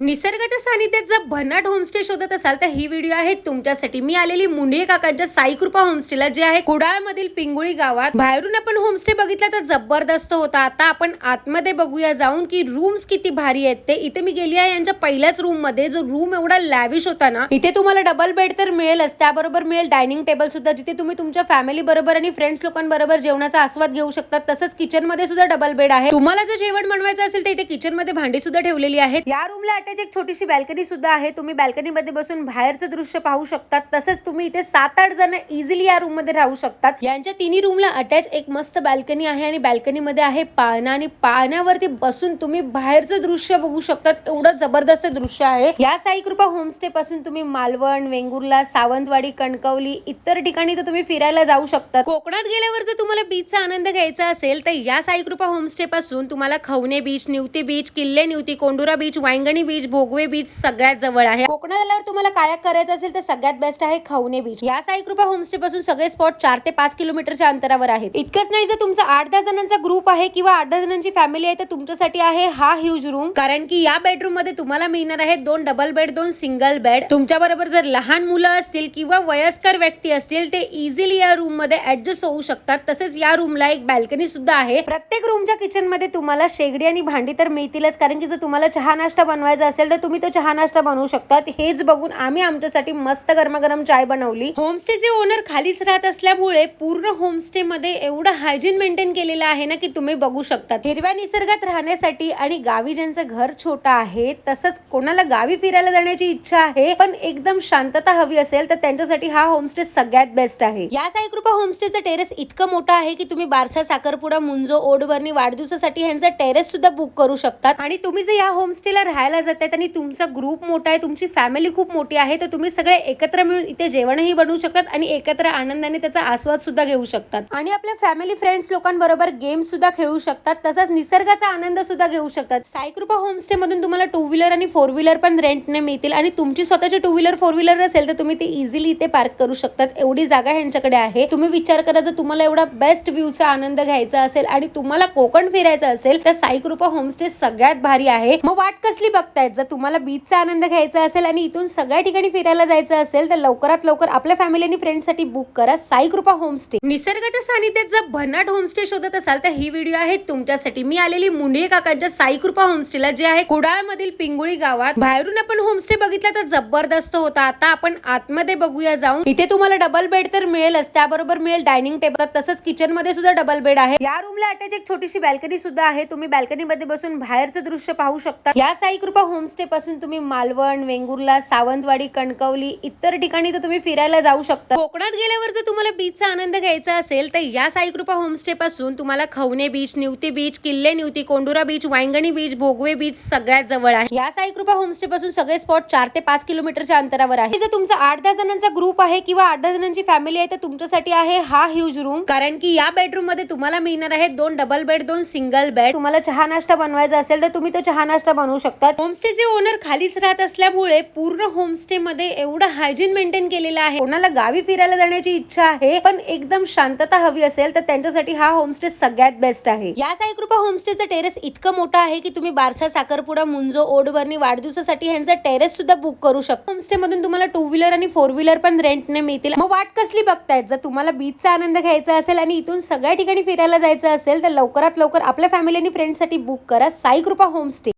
निसर्गाच्या सानिध्यात जर भन्नाट होमस्टे शोधत असाल तर ही व्हिडिओ आहे तुमच्यासाठी. मी आलेली मुंडे काकांच्या साईकृपा होमस्टेला जे आहे कुडाळमधील पिंगुळी गावात. बाहेरून आपण होमस्टे बघितला तर जबरदस्त होता. आता आपण आतमध्ये बघूया जाऊन की रूम्स किती भारी आहेत ते. इथे मी गेली आहे यांच्या पहिल्याच रूममध्ये जो रूम एवढा लॅविश होता ना इथे तुम्हाला डबल बेड तर मिळेलच. त्याबरोबर मिळेल डायनिंग टेबल सुद्धा जिथे तुम्ही तुमच्या फॅमिली बरोबर आणि फ्रेंड्स लोकांबरोबर जेवणाचा आस्वाद घेऊ शकतात. तसंच किचनमध्ये सुद्धा डबल बेड आहे. तुम्हाला जर जेवण बनवायचं असेल तर इथे किचनमध्ये भांडी सुद्धा ठेवलेली आहेत. या रूमला अटॅच एक छोटीशी बॅल्कनी सुद्धा आहे. तुम्ही बॅल्कनीमध्ये बसून बाहेरचं दृश्य पाहू शकतात. तसंच तुम्ही इथे सात आठ जण इझिली या रूममध्ये राहू शकतात. यांच्या तिन्ही रूमला अटॅच एक मस्त बॅल्कनी आहे आणि बॅल्कनीमध्ये आहे पाळणा आणि पाळण्यावरती बसून तुम्ही बाहेरचं दृश्य बघू शकतात. एवढं जबरदस्त दृश्य आहे. या साईकृपा होमस्टे पासून तुम्ही मालवण वेंगुर्ला सावंतवाडी कणकवली इतर ठिकाणी तर तुम्ही फिरायला जाऊ शकता कोकणात गेल्यावर जर तुम्हाला बीचचा आनंद घ्यायचा असेल तर या साईकृपा होमस्टे पासून तुम्हाला खवणे बीच निवती बीच किल्ले Nivati Kondura beach Vangani beach Bhogwe beach सगळ्यात जवळ आहे. कोकणात आल्यावर तुम्हाला कायाक करायचं असेल तर सगळ्यात बेस्ट आहे खवणे बीच. या साईकृपा होमस्टे पासून सगळे स्पॉट चार ते पाच किलोमीटरच्या अंतरावर आहेत. इतकंच नाही जर तुमचा आठ दहा जणांचा ग्रुप आहे किंवा आठ दहा जणांची फॅमिली आहे तर तुमच्यासाठी आहे हा ह्यूज रूम कारण की या बेडरूममध्ये तुम्हाला मिळणार आहे दोन डबल बेड दोन सिंगल बेड तुमच्या बरोबर जर लहान मुलं असतील किंवा वयस्कर व्यक्ती असतील ते इझिली या रूममध्ये ऍडजस्ट होऊ शकतात. तसेच या रूमला एक बॅल्कनी सुद्धा आहे. प्रत्येक रूमच्या किचनमध्ये तुम्हाला शेगडी आणि भांडी तर मिळतीलच कारण की जर तुम्हाला चहा नाश्ता बनवायचा असेल तर तुम्ही तो चहा नाश्ता बनवू शकतात. हेच बघून आम्ही आमच्यासाठी मस्त गरमागरम चाय बनवली. होमस्टेचे ओनर खालीच राहत असल्यामुळे पूर्ण होमस्टे मध्ये एवढं हायजीन मेंटेन केलेलं आहे ना की तुम्ही बघू शकतात हिरव्या निसर्गात राहण्यासाठी आणि गावी ज्यांचं घर छोटं आहे तसंच कोणाला गावी फिरायला जाण्याची इच्छा आहे पण एकदम शांतता हवी असेल तर त्यांच्यासाठी हा होमस्टे सगळ्यात बेस्ट आहे. या साईकृपा होमस्टेचं टेरेस इतकं मोठं आहे की तुम्ही बारसा साखरपुडा मुंजो ओढभरणी वाढदिवसासाठी ह्यांचा टेरेस सुद्धा बुक करू शकतात. आणि तुम्ही जर या होमस्टेला राहायला करतायत आणि तुमचा ग्रुप मोठा आहे तुमची फॅमिली खूप मोठी आहे तर तुम्ही सगळे एकत्र मिळून इथे जेवणही बनवू शकतात आणि एकत्र आनंदाने त्याचा आस्वाद सुद्धा घेऊ शकतात. आणि आपल्या फॅमिली फ्रेंड्स लोकांबरोबर गेम सुद्धा खेळू शकतात तसंच निसर्गाचा आनंद सुद्धा घेऊ शकतात. साईकृपा होमस्टे मधून तुम्हाला टू व्हीलर आणि फोर व्हीलर पण रेंटने मिळतील आणि तुमची स्वतःची टू व्हीलर फोर व्हीलर असेल तर तुम्ही ते इझिली इथे पार्क करू शकतात. एवढी जागा ह्यांच्याकडे आहे. तुम्ही विचार करा जर तुम्हाला एवढा बेस्ट व्ह्यूचा आनंद घ्यायचा असेल आणि तुम्हाला कोकण फिरायचं असेल तर साईकृपा होमस्टे सगळ्यात भारी आहे. मग वाट कसली बघताय आहेत. जर तुम्हाला बीचचा आनंद घ्यायचा असेल आणि इथून सगळ्या ठिकाणी फिरायला जायचं असेल तर लवकरात लवकर आपल्या फॅमिली आणि फ्रेंडसाठी बुक करा साईकृपा होमस्टे निसर्गाच्या सानिध्यात जर भन्नाट होमस्टे शोधत असाल तर ही व्हिडिओ आहे तुमच्यासाठी. मी आलेली मुंडे काकांच्या साईकृपा होमस्टेला जे आहे कुडाळमधील पिंगुळी गावात. बाहेरून आपण होमस्टे बघितला तर जबरदस्त होता. आता आपण आतमध्ये बघूया जाऊन. इथे तुम्हाला डबल बेड तर मिळेलच. त्याबरोबर मिळेल डायनिंग टेबल तसंच किचनमध्ये सुद्धा डबल बेड आहे. या रूमला अटॅच एक छोटीशी बॅल्कनी सुद्धा आहे. तुम्ही बॅल्कनी मध्ये बसून बाहेरचं दृश्य पाहू शकता. या साई कृपा होमस्टेपासून तुम्ही मालवण वेंगुर्ला सावंतवाडी कणकवली इतर ठिकाणी तर तुम्ही फिरायला जाऊ शकता. कोकणात गेल्यावर जर तुम्हाला बीचचा आनंद घ्यायचा असेल तर या साईकृपा होमस्टेपासून तुम्हाला खवणे बीच निवती बीच किल्ले Nivati Kondura beach Vangani beach Bhogwe beach सगळ्यात जवळ आहे. या साईकृपा होमस्टेपासून सगळे स्पॉट चार ते पाच किलोमीटरच्या अंतरावर आहे. जर तुमचा आठ दहा जणांचा ग्रुप आहे किंवा आठ दहा जणांची फॅमिली आहे तर तुमच्यासाठी आहे हा ह्यूज रूम कारण की या बेडरूममध्ये तुम्हाला मिळणार आहे दोन डबल बेड दोन सिंगल बेड तुम्हाला चहा नाश्ता बनवायचा असेल तर तुम्ही तो चहा नाश्ता बनवू शकता. होम होमस्टेचे ओनर खालीच राहत असल्यामुळे पूर्ण होमस्टे मध्ये एवढं हायजीन मेंटेन केलेलं आहे. कोणाला गावी फिरायला जाण्याची इच्छा आहे पण एकदम शांतता हवी असेल तर त्यांच्यासाठी हा होमस्टे सगळ्यात बेस्ट आहे. या साईकृपा होमस्टेचं टेरेस इतकं मोठं आहे की तुम्ही बारसा साखरपुडा मुंजो ओढभरणी वाढदिवसासाठी ह्यांचा टेरेस सुद्धा बुक करू शकता. होमस्टे मधून तुम्हाला टू व्हीलर आणि फोर व्हीलर पण रेंटने मिळतील. मग वाट कसली बघतायत? जर तुम्हाला बीचचा आनंद घ्यायचा असेल आणि इथून सगळ्या ठिकाणी फिरायला जायचं असेल तर लवकरात लवकर आपल्या फॅमिली आणि फ्रेंडसाठी बुक करा साईकृपा होमस्टे